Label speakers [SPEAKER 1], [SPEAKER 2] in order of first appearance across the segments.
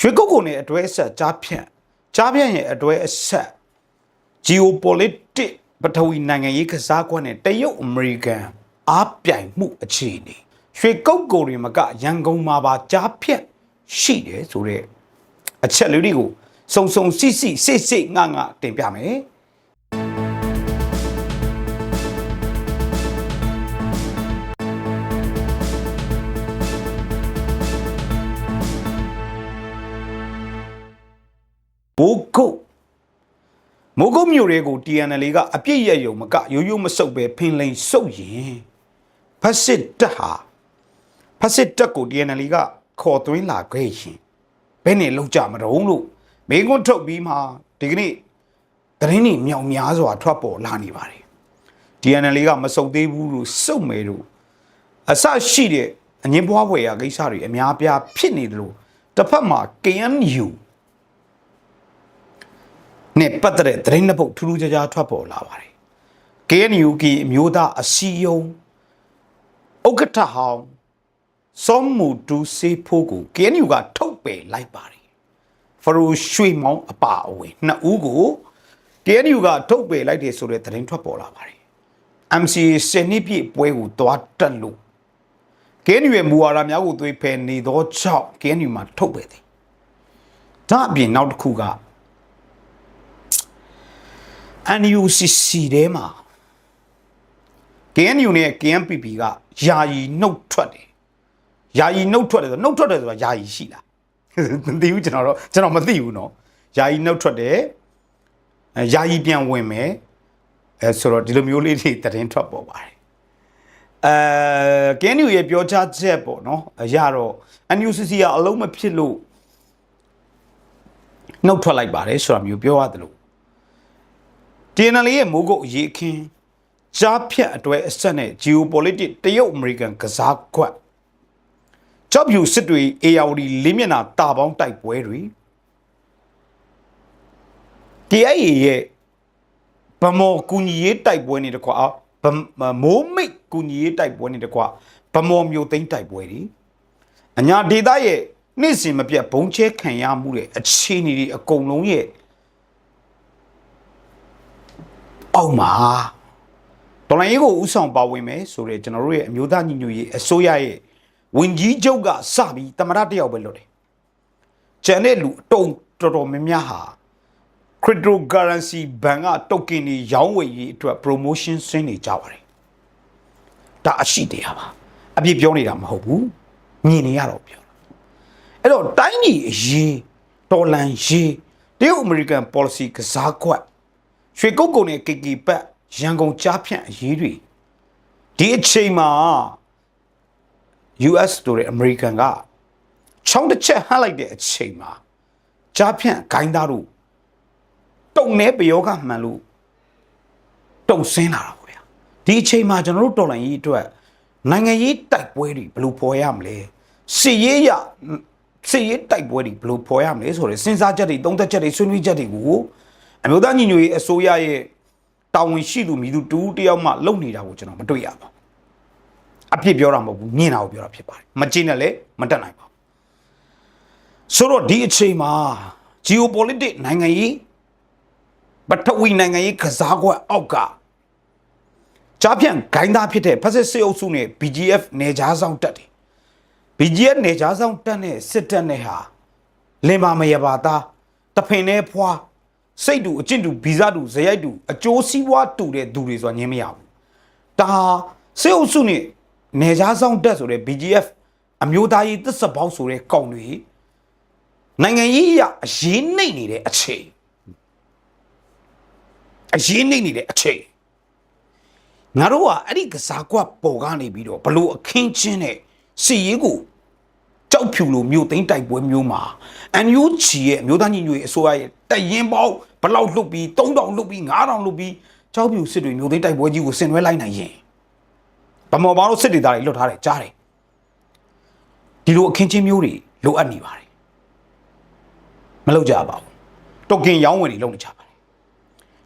[SPEAKER 1] ရွှေကုတ်ကုံနဲ့အတွဲအဆက်ကြားဖြန့်ကြားဖြန့်ရဲ့အတွဲအဆက် geopolitics ပထဝီနိုင်ငံရေးကစားကွက်နဲ့တရုတ်အမေရိကန်အားပြိုင်မှုအခြေအနေရွှေကုတ်ကုံတွေမကရန်ကုန်မှာပါကြားဖြန့်ရှိတယ်ဆိုတော့အချက်လေးတွေကိုစုံစုံစိစိစိစိငါငါတင်ပြမယ် မိုးကုတ်မိုးကုတ်မြို့တွေကို TNL ကအပြစ်ရယုံမကရိုးရိုးမဆုပ်ပဲဖင်လိန်စုပ်ရင်ဖက်စစ်တက်ဟာဖက်စစ်တက်ကို TNL ကခေါ်သွင်းလာခဲ့ရင်ဘယ်နဲ့လောက်ကြမတုံးလို့မိကွန်းထုတ်ပြီးမှဒီကနေ့သတင်းတွေမြောင်များစွာထွက်ပေါ်လာနေပါတယ် TNL ကမစုပ်သေးဘူးလို့စုပ်မယ်လို့အဆရှိတဲ့အငင်းပွားဖွယ်ရာကိစ္စတွေအများပြားဖြစ်နေတယ်လို့တစ်ဖက်မှာ KNU နဲ့ပတ်သက်တဲ့သတင်းနှစ်ပုဒ်ထူးထူးခြားခြားထွက်ပေါ်လာပါတယ်။ KNU ကအမျိုးသားအစည်းအရုံးဥက္ကဋ္ဌဟောင်းစောမှုတူစေဖို့ကို KNU ကထုတ်ပယ်လိုက်ပါတယ်။ဖရိုရွှေမောင်းအပါအဝင်နှစ်ဦးကို KNU ကထုတ်ပယ်လိုက်တယ်ဆိုတဲ့သတင်းထွက်ပေါ်လာပါတယ်။ MCA စနစ်ပြည့်ပွဲကိုတွားတက်လို့ KNU ရဲ့မူဝါဒများကိုသွေးဖယ်နေသောကြောင့် KNU မှာထုတ်ပယ်တယ်။ဒါအပြင်နောက်တစ်ခုက NUCC ထဲမှာ KNU နဲ့ KNPP ကယာယီနှုတ်ထွက်တယ်။ယာယီနှုတ်ထွက်တယ်ဆိုနှုတ်ထွက်တယ်ဆိုတာယာယီရှိလား။မသိဘူးကျွန်တော်တော့ကျွန်တော်မသိဘူးနော်။ယာယီနှုတ်ထွက်တယ်။ယာယီပြန်ဝင်မယ်။အဲဆိုတော့ဒီလိုမျိုးလေးတွေတရင်ထွက်ပေါ်ပါတယ်။အဲ KNU ရဲ့ပြောကြားချက်ပေါ့နော်။အရတော့ NUCC ကအလုံးမဖြစ်လို့နှုတ်ထွက်လိုက်ပါတယ်ဆိုတာမျိုးပြောရတယ်လို့ TNL ရဲ့မိုးကုတ်အရေးအခင်းကြားဖြတ်အတွဲအဆက်နဲ့ geopolitics တရုတ်အမေရိကန်ကစားကွက်ကြော့ဖြူစစ်တွေ ARD လေးမျက်နှာတာပေါင်းတိုက်ပွဲတွေ TIA ရဲ့ဗမော်ကူညီရေးတိုက်ပွဲနေတကွာဗမိုးမိတ်ကူညီရေးတိုက်ပွဲနေတကွာဗမော်မျိုးသိန်းတိုက်ပွဲတွေအညာဒေတာရဲ့နေ့စဉ်မပြတ်ဘုံချဲခံရမှုတဲ့အခြေအနေတွေအကုန်လုံးရဲ့ အောက်မှာတော်လိုင်းရေးကိုဥဆောင်ပါဝင်မယ်ဆိုတော့ကျွန်တော်တို့ရဲ့အမျိုးသားညီညွတ်ရေးအစိုးရရဲ့ဝင်ကြီးချုပ်ကစပြီးတမရတယောက်ပဲလွတ်တယ်။ကျန်တဲ့လူအတုံတော်တော်များများဟာ cryptocurrency ဘဏ်က token တွေရောင်းဝယ်ရေးအတွက် promotion ဆင်းနေကြပါတယ်။ဒါအရှိတရားပါ။အပြစ်ပြောနေတာမဟုတ်ဘူး။မြင်နေရတော့ပြောတာ။အဲ့တော့တိုင်းပြည်အရေးတော်လန်ရေးတရုတ်အမေရိကန် policy ကစားကွက် ရွှေကုတ်ကုံနဲ့ KK ပတ်ရန်ကုန်ကြားဖြန့်အရေးတွေဒီအချိန်မှာ US တို့ရဲ့ American ကချောင်းတစ်ချက်ဟန့်လိုက်တဲ့အချိန်မှာကြားဖြန့်ဂိုင်းသားတို့တုံနေပယောကမှန်လို့တုံဆင်းလာတာပေါ့ဗျာဒီအချိန်မှာကျွန်တော်တို့တော်လိုင်းရေးအတွက်နိုင်ငံရေးတိုက်ပွဲတွေဘယ်လိုပေါ်ရမလဲစီရေးရစီရေးတိုက်ပွဲတွေဘယ်လိုပေါ်ရမလဲဆိုတော့စဉ်းစားချက်တွေသုံးသက်ချက်တွေဆွေးနွေးချက်တွေကို အမျိုးသားညီညွတ်ရေးအစိုးရရဲ့တာဝန်ရှိသူမိသူတူတယောက်မှလုပ်နေတာကိုကျွန်တော်မတွေ့ရပါဘူးအဖြစ်ပြောတာမဟုတ်ဘူးမြင်တာကိုပြောတာဖြစ်ပါတယ်မကြည့်နဲ့လည်းမတက်နိုင်ပါဘူးဆိုတော့ဒီအချိန်မှာ geopolitics နိုင်ငံရေးပထဝီနိုင်ငံရေးကစားကွက်အောက်ကကြားဖြန့်ဂိုင်းသားဖြစ်တဲ့ဖက်စစ်စစ်အုပ်စုနဲ့ BGF နေကြားဆောင်တက်တယ် BGF နေကြားဆောင်တက်နဲ့စစ်တပ်နဲ့ဟာလင်ပါမရပါသားတဖင်နဲ့ဖွာ စိတ်တူအကျင့်တူဗီဇတူဇယိုက်တူအကျိုးစီးပွားတူတဲ့သူတွေဆိုတာညင်းမရဘူးဒါစေအုပ်စုနဲ့နေကြားဆောင်တက်ဆိုတဲ့ BGF အမျိုးသားရေးသစ္စာပေါက်ဆိုတဲ့ကောင်တွေနိုင်ငံရေးအရအရေးနှိမ့်နေတဲ့အချိန်အရေးနှိမ့်နေတဲ့အချိန်ငါတို့ကအဲ့ဒီကစားကွက်ပေါ်ကနေပြီးတော့ဘလို့အခင်းချင်းနဲ့စီရေးကို ကြောက်ဖြူလိုမြို့သိမ်းတိုက်ပွဲမျိုးမှာ NUG ရဲ့အမျိုးသားညီညွတ်ရေးအစိုးရရဲ့တရင်ပေါင်းဘလောက်လွတ်ပြီး3000လွတ်ပြီး9000လွတ်ပြီးကြောက်ဖြူစစ်တွေမြို့သိမ်းတိုက်ပွဲကြီးကိုဆင်နွှဲလိုက်နိုင်ရင်ဗမော်ပေါင်းတို့စစ်တွေသားတွေလွတ်ထားတယ်ကြားတယ်ဒီလိုအခင်းချင်းမျိုးတွေလိုအပ်နေပါတယ်မလုပ်ကြပါဘူးတိုကင်ရောင်းဝယ်တွေလုပ်နေကြပါတယ်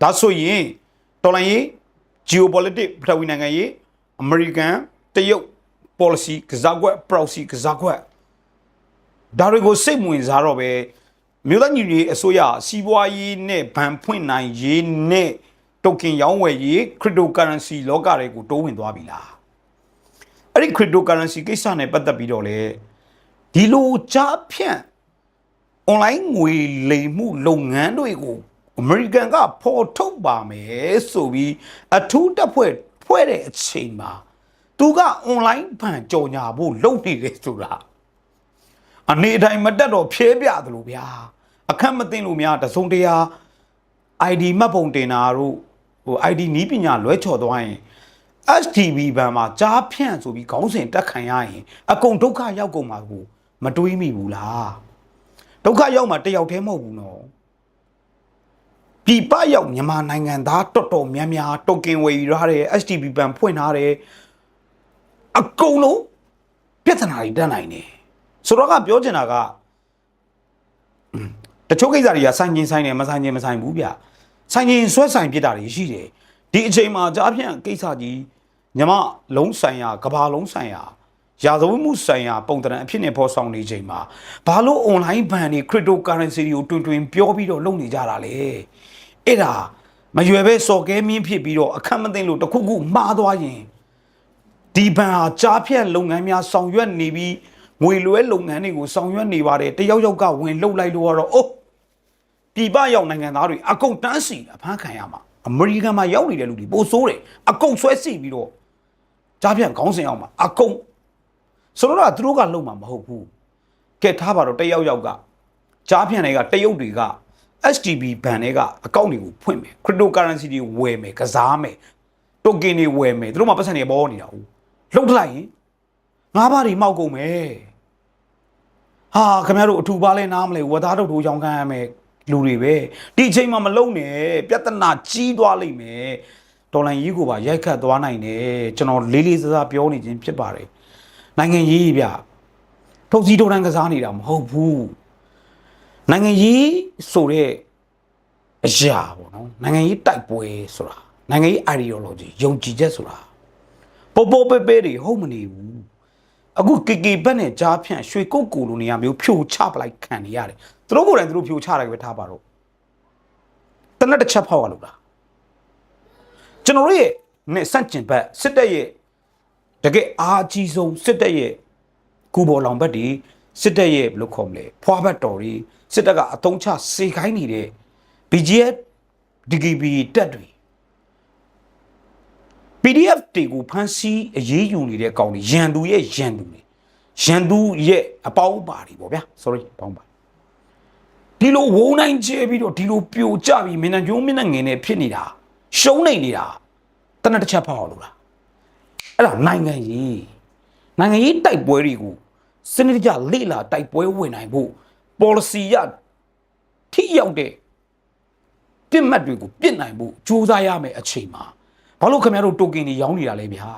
[SPEAKER 1] ဒါဆိုရင်တော်လိုင်းရေး geopolitics ပထဝီနိုင်ငံရေး American တရုတ် policy ကစားကွက် proxy ကစားကွက် ဒါတွေကိုစိတ်မဝင်စားတော့ပဲမြို့သားညီညီအစိုးရစီးပွားရေးနဲ့ဗန်ဖွင့်နိုင်ရေးနဲ့ token ရောင်းဝယ်ရေး cryptocurrency လောကတွေကိုတိုးဝင်သွားပြီလားအဲ့ဒီ cryptocurrency ကိစ္စနဲ့ပတ်သက်ပြီးတော့လေဒီလိုကြားဖြန့် online ငွေလိမ်မှုလုပ်ငန်းတွေကိုအမေရိကန်ကဖော်ထုတ်ပါမယ်ဆိုပြီးအထူးတပ်ဖွဲ့ဖွဲ့တဲ့အချိန်မှာသူက online ဘဏ်ကြော်ညာဖို့လုပ်နေတယ်ဆိုတာ အနေအတိုင်းမတက်တော့ဖြဲပြသလိုဗျာအခက်မသိလို့များတစုံတရာ ID မှတ်ပုံတင်တာတို့ဟို ID နီးပညာလွဲချော်သွားရင် STB ဘဏ်မှာကြားဖြန့်ဆိုပြီးခေါင်းစဉ်တက်ခံရရင်အကုန်ဒုက္ခရောက်ကုန်မှာကိုမတွေးမိဘူးလားဒုက္ခရောက်မှာတယောက်တည်းမဟုတ်ဘူးနော်ပြည်ပရောက်မြန်မာနိုင်ငံသားတော်တော်များများတိုကင်ဝယ်ယူထားတယ် HTB ဘန်ဖွင့်ထားတယ်အကုန်လုံးပြဿနာတွေတက်နိုင်တယ် ဆိုတော့ကပြောချင်တာကอืมတချို့ကိစ္စတွေကဆိုင်ချင်းဆိုင်တယ်မဆိုင်ချင်းမဆိုင်ဘူးဗျဆိုင်ချင်းဆွဲဆိုင်ဖြစ်တာတွေရှိတယ်ဒီအချိန်မှာကြားဖြန့်ကိစ္စကြီးညမလုံးဆိုင်ရာကဘာလုံးဆိုင်ရာရာဇဝတ်မှုဆိုင်ရာပုံသဏ္ဍာန်အဖြစ်နဲ့ပေါ်ဆောင်နေချိန်မှာဘာလို့ online ဘဏ်တွေ cryptocurrency တွေကိုတွင်တွင်ပြောပြီးတော့လုပ်နေကြတာလဲအဲ့ဒါမရွယ်ပဲစော်ကဲမင်းဖြစ်ပြီးတော့အခက်မသိလို့တစ်ခုခုမှားသွားရင်ဒီဘဏ်ဟာကြားဖြတ်လုပ်ငန်းများဆောင်ရွက်နေပြီး ငွေလွှဲလုပ်ငန်းတွေကိုဆောင်ရွက်နေပါတယ်တယောက်ယောက်ကဝင်လှုပ်လိုက်လို့ကတော့အိုးပြည်ပရောက်နိုင်ငံသားတွေအကုန်တန်းစီအဖမ်းခံရမှာအမေရိကန်မှာရောက်နေတဲ့လူတွေပိုဆိုးတယ်အကုန်ဆွဲစီပြီးတော့ကြားဖြတ်ခေါင်းစဉ်အောင်မှာအကုန်ဆိုတော့ကသူတို့ကလုံမှာမဟုတ်ဘူးကဲထားပါတော့တယောက်ယောက်ကကြားဖြတ်တွေကတရုတ်တွေက STB ဘဏ်တွေကအကောင့်တွေကိုဖွင့်မယ် cryptocurrency တွေဝယ်မယ်ကစားမယ် token တွေဝယ်မယ်သူတို့မှပတ်စံတွေပေါ်နေတာဟုတ်လှုပ်လိုက်ရင်ငါးပါးတွေမောက်ကုန်မယ် ဟာခင်ဗျားတို့အထူပါလဲနားမလဲဝသားတို့တို့ရောင်းခံရမယ်လူတွေပဲဒီအချိန်မှာမလုံနဲ့ပြဿနာကြီးသွားလိမ့်မယ်ဒေါ်လာကြီးကိုပါရိုက်ခတ်သွားနိုင်တယ်ကျွန်တော်လေးလေးစားစားပြောနေခြင်းဖြစ်ပါတယ်နိုင်ငံရေးဗျထုတ်စည်းတိုးတန်းကစားနေတာမဟုတ်ဘူးနိုင်ငံရေးဆိုတဲ့အရာပေါ့နော်နိုင်ငံရေးတိုက်ပွဲဆိုတာနိုင်ငံရေး ideology ယုံကြည်ချက်ဆိုတာပေါ်ပေါ်ပဲပဲတွေဟုတ်မနေဘူး အခုကေကေဘက်နဲ့ကြားဖြန့်ရွှေကုတ်ကူလိုနေရာမျိုးဖြိုချပလိုက်ခံနေရတယ်သူတို့ကိုယ်တိုင်သူတို့ဖြိုချတယ်ပဲထားပါတော့တနက်တစ်ချက်ဖောက်ရလို့လားကျွန်တော်တို့ရဲ့နဲ့စန့်ကျင်ဘက်စစ်တပ်ရဲ့တကယ်အားအကြီးဆုံးစစ်တပ်ရဲ့ကူပေါ်လောင်ဘက်တွေစစ်တပ်ရဲ့ဘယ်လိုခေါ်မလဲဖွာဘတ်တော်တွေစစ်တပ်ကအတုံးချစေခိုင်းနေတဲ့ BGF DGB တက်တွေ PDF တွေကိုဖမ်းဆီးအရေးယူနေတဲ့အကောင်တွေရန်သူရဲ့ရန်သူတွေရန်သူရဲ့အပေါင်းပါတွေပေါ့ဗျာ sorry ပေါင်းပါဒီလိုဝုံနိုင်ကျဲပြီးတော့ဒီလိုပြိုကျပြီးမင်းနဲ့ကျုံးမင်းနဲ့ငင်နေဖြစ်နေတာရှုံးနေနေတာတနက်တစ်ချက်ဖောက်အောင်လို့လားအဲ့ဒါနိုင်ငံရေးနိုင်ငံရေးတိုက်ပွဲတွေကိုစနစ်တကျလေ့လာတိုက်ပွဲဝင်နိုင်ဖို့ policy ရထိရောက်တဲ့ပြစ်မှတ်တွေကိုပြစ်နိုင်ဖို့စူးစမ်းရမယ်အချိန်မှာ ဘာလို့ခင်ဗျားတို့တိုကင်တွေရောင်းနေတာလဲဗျာ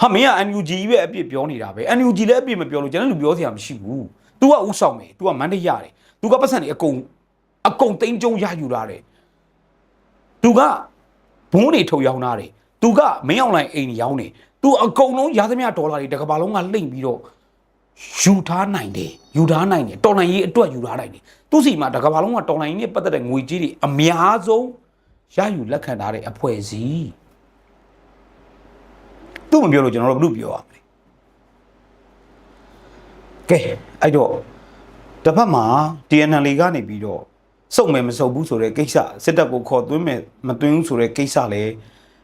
[SPEAKER 1] ဟာမင်းက NUG ပဲအပြစ်ပြောနေတာပဲ NUG လည်းအပြစ်မပြောလို့ကျွန်တော်လူပြောစရာမရှိဘူး तू ကဥဆောင်မယ် तू ကမန္တရရတယ် तू ကပတ်စံတွေအကုန်အကုန်သိန်းကျုံရယူလာတယ် तू ကဘုန်းတွေထုတ်ရောင်းတာတယ် तू ကမင်းအောင်လိုင်းအိမ်ရောင်းတယ် तू အကုန်လုံးရသမျှဒေါ်လာတွေတစ်ကမ္ဘာလုံးကလိမ့်ပြီးတော့ယူထားနိုင်တယ်ယူထားနိုင်တယ်တော်လိုင်းရေးအတွက်ယူထားနိုင်တယ်သူစီမှာတစ်ကမ္ဘာလုံးကတော်လိုင်းရေးနဲ့ပတ်သက်တဲ့ငွေကြီးတွေအများဆုံး ရယူလက်ခံထားတဲ့အဖွဲ့အစည်းသူ့မပြောလို့ကျွန်တော်တို့ဘယ်လိုပြောရမလဲကဲအဲ့တော့တစ်ဖက်မှာ TNL ကနေပြီးတော့စုံမယ်မစုံဘူးဆိုတဲ့ကိစ္စစစ်တပ်ကိုခေါ်သွင်းမယ်မသွင်းဘူးဆိုတဲ့ကိစ္စလည်း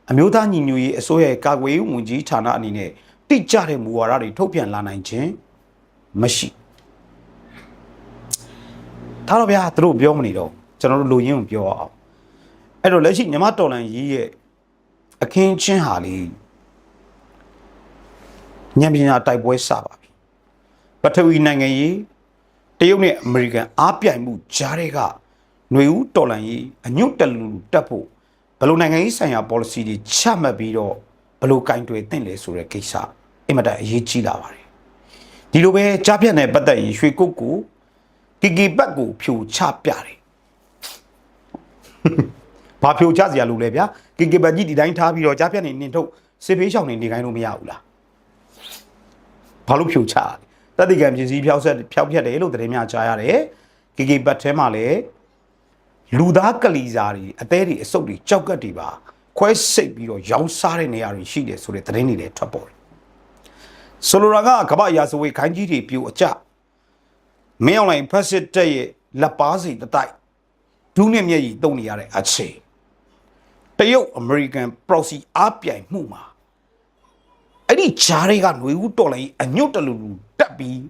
[SPEAKER 1] အမျိုးသားညီညွတ်ရေးအစိုးရရဲ့ကာကွယ်ရေးဝန်ကြီးဌာနအနေနဲ့တိကျတဲ့မူဝါဒတွေထုတ်ပြန်လာနိုင်ခြင်းမရှိဒါတော့ဗျာသူတို့ပြောမနေတော့ကျွန်တော်တို့လူရင်းကိုပြောအောင် အဲ့တော့လက်ရှိညီမတော်လန်ရေးရဲ့အခင်းချင်းဟာလေးညံပညာတိုက်ပွဲစပါပြီပထဝီနိုင်ငံရေးတရုတ်နဲ့အမေရိကန်အားပြိုင်မှုကြားတွေကຫນွေဦးတော်လန်ရေးအညွတ်တလူတက်ဖို့ဘယ်လိုနိုင်ငံရေးဆိုင်ရာ policy တွေချမှတ်ပြီးတော့ဘယ်လိုကင်တွယ်သင့်လဲဆိုတဲ့ကိစ္စအင်မတန်အရေးကြီးလာပါတယ်ဒီလိုပဲကြားပြတ်နဲ့ပတ်သက်ရင်ရွှေကုတ်ကိုကီကီဘက်ကိုဖြိုချပြတယ် ဘာဖြိုချစရာလိုလဲဗျာကီကီဘက်ကြီးဒီတိုင်းထားပြီးတော့ကြားပြတ်နေနင်ထုတ်စစ်ဖေးရှောင်နေနေခိုင်းလို့မရဘူးလားဘာလို့ဖြိုချလဲတက်တိကံပစ္စည်းဖျောက်ဆက်ဖျောက်ဖြက်တယ်လို့သတင်းများကြားရတယ်။ KK ဘတ်ထဲမှာလည်းလူသားကလီစာတွေအသေးတွေအစုပ်တွေကြောက်ကတ်တွေပါခွဲစိတ်ပြီးတော့ရောင်းစားတဲ့နေရာတွေရှိတယ်ဆိုတဲ့သတင်းတွေလည်းထွက်ပေါ်တယ်။ဆိုလိုတာကကမ္ဘာရာဇဝေခိုင်းကြီးတွေပြိုအကျမင်းအောင်လိုင်ဖက်စစ်တက်ရဲ့လက်ပါစီတတိုက်ဒူးနဲ့မျက်ရည်တုံနေရတဲ့အခြေ တရုတ်အမေရိကန်ပရိုစီအားပြိုင်မှုမှာအဲ့ဒီဂျားတွေကຫນွေဦးတော်လိုက်အညွတ်တလူလူတက်ပြီး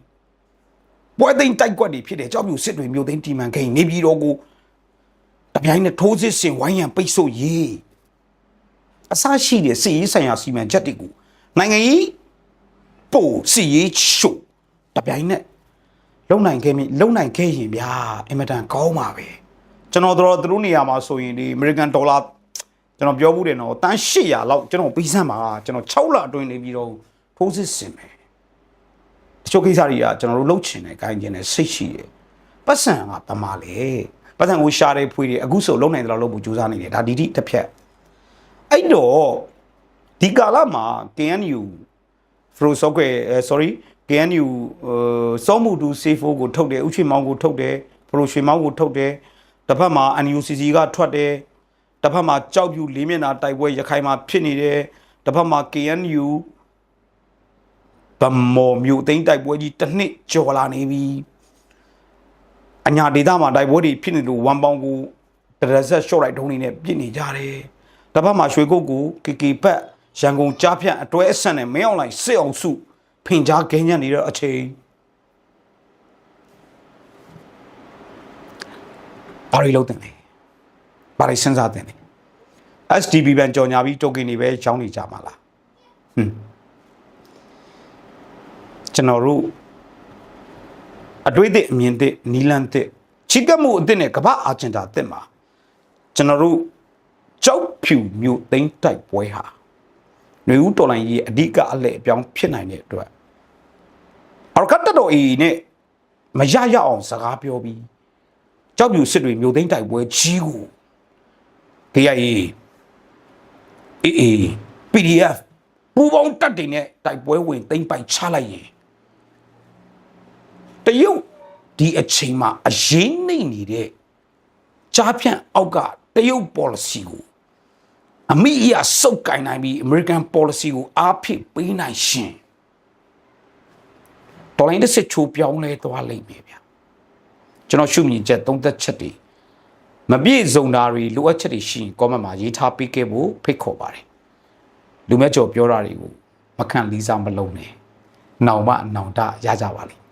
[SPEAKER 1] ပွဲသိမ်းတိုက်ကွက်တွေဖြစ်တယ်ကြောက်ပြူစစ်တွေမျိုးသိမ်းတီမန်ခိန်နေပြည်တော်ကိုတပြိုင်နဲ့ထိုးစစ်ဆင်ဝိုင်းရန်ပိတ်ဆို့ရေးအစရှိတဲ့စစ်ရေးဆိုင်ရာစီမံချက်တွေကိုနိုင်ငံရေးပို့စစ်ရေးချို့တပြိုင်နဲ့လုံနိုင်ခဲ့မိလုံနိုင်ခဲ့ရင်ဗျာအင်မတန်ကောင်းပါပဲကျွန်တော်တို့သူတို့နေရာမှာဆိုရင်ဒီ American Dollar ကျွန်တော်ပြောမှုတယ်နော်တန်း800လောက်ကျွန်တော်ပေးစမ်းပါကျွန်တော်6လအတွင်းနေပြီးတော့ထိုးစစ်ဆင်မယ်တချို့ကိစ္စတွေကကျွန်တော်တို့လှုပ်ချင်တယ်ဂိုင်းကျင်တယ်စိတ်ရှိတယ်ပတ်စံကတမလေပတ်စံကိုရှာတယ်ဖွေးတယ်အခုဆိုလုံနိုင်တယ်လို့လို့ဘူးစူးစမ်းနေတယ်ဒါဒီတိတစ်ဖြတ်အဲ့တော့ဒီကာလမှာ KNU Fro Software sorry KNU စောမှုတူ C4 ကိုထုတ်တယ်ဥချွေမောင်းကိုထုတ်တယ်ဖရိုရွှေမောင်းကိုထုတ်တယ်တစ်ဖက်မှာ NUCC ကထွက်တယ် တစ်ဖက်မှာကြောက်ပြူလေးမျက်နှာတိုက်ပွဲရခိုင်မှာဖြစ်နေတယ်တစ်ဖက်မှာ KNU ဗမော်မြို့သိမ်းတိုက်ပွဲကြီးတစ်နှစ်ကျော်လာနေပြီအညာဒေသမှာတိုက်ပွဲတွေဖြစ်နေလို့ဝမ်ပေါင်ကိုတရဇက်ရှော့လိုက်တုံးနေနဲ့ပြစ်နေကြတယ်တစ်ဖက်မှာရွှေကုတ်ကို KK ဘက်ရန်ကုန်ကြားဖြန့်အတွဲအဆန်နဲ့မင်းအောင်လိုင်းစစ်အောင်စုဖင်ကြားခင်းညံ့နေတဲ့အချိန်ဘာတွေလုပ်တင်လဲ ဘာတွေစဉ်းစားတင်လဲ SDB ဘန်ကြော်ညာပြီးတိုကင်တွေပဲရောင်းနေကြမှာလားဟွန်းကျွန်တော်တို့အတွေ့အသည့်အမြင်သည့်နီလန်သည့်ချစ်ကပ်မှုအသည့်နဲ့ကမ္ဘာအာဂျင်တာအသည့်မှာကျွန်တော်တို့ကြောက်ဖြူမျိုးသိမ်းတိုက်ပွဲဟာຫນွေဦးတော်လိုင်းကြီးရဲ့အဓိကအလှည့်အပြောင်းဖြစ်နိုင်တဲ့အတွက်အော်ကတ်တော်အီနဲ့မရရအောင်စကားပြောပြီးကြောက်ပြူစစ်တွေမျိုးသိမ်းတိုက်ပွဲကြီးကို KIA အေးအေး PDF ပူပေါင်းတက်တွေနဲ့တိုက်ပွဲဝင်သိမ်းပိုင်ချလိုက်ရင်တရုတ်ဒီအချိန်မှာအရေးနှိမ့်နေတဲ့ကြားဖြန့်အောက်ကတရုတ် policy ကိုအမိအရစုပ်ကင်နိုင်ပြီး American policy ကိုအားဖြည့်ပေးနိုင်ရှင်တော်လိုင်းတစ်စစ်ချိုးပြောင်းလဲသွားလိမ့်မယ်ဗျာကျွန်တော်ရှုမြင်ချက်သုံးသက်ချက်တွေ မပြည့်စုံတာတွေလိုအပ်ချက်တွေရှိရင် comment မှာရေးထားပေးခဲ့ဖို့ဖိတ်ခေါ်ပါတယ်လူမဲ့ကျော်ပြောတာတွေကိုမခံလီစားမလုံးနဲ့နောင်မနောင်တရကြပါလိမ့်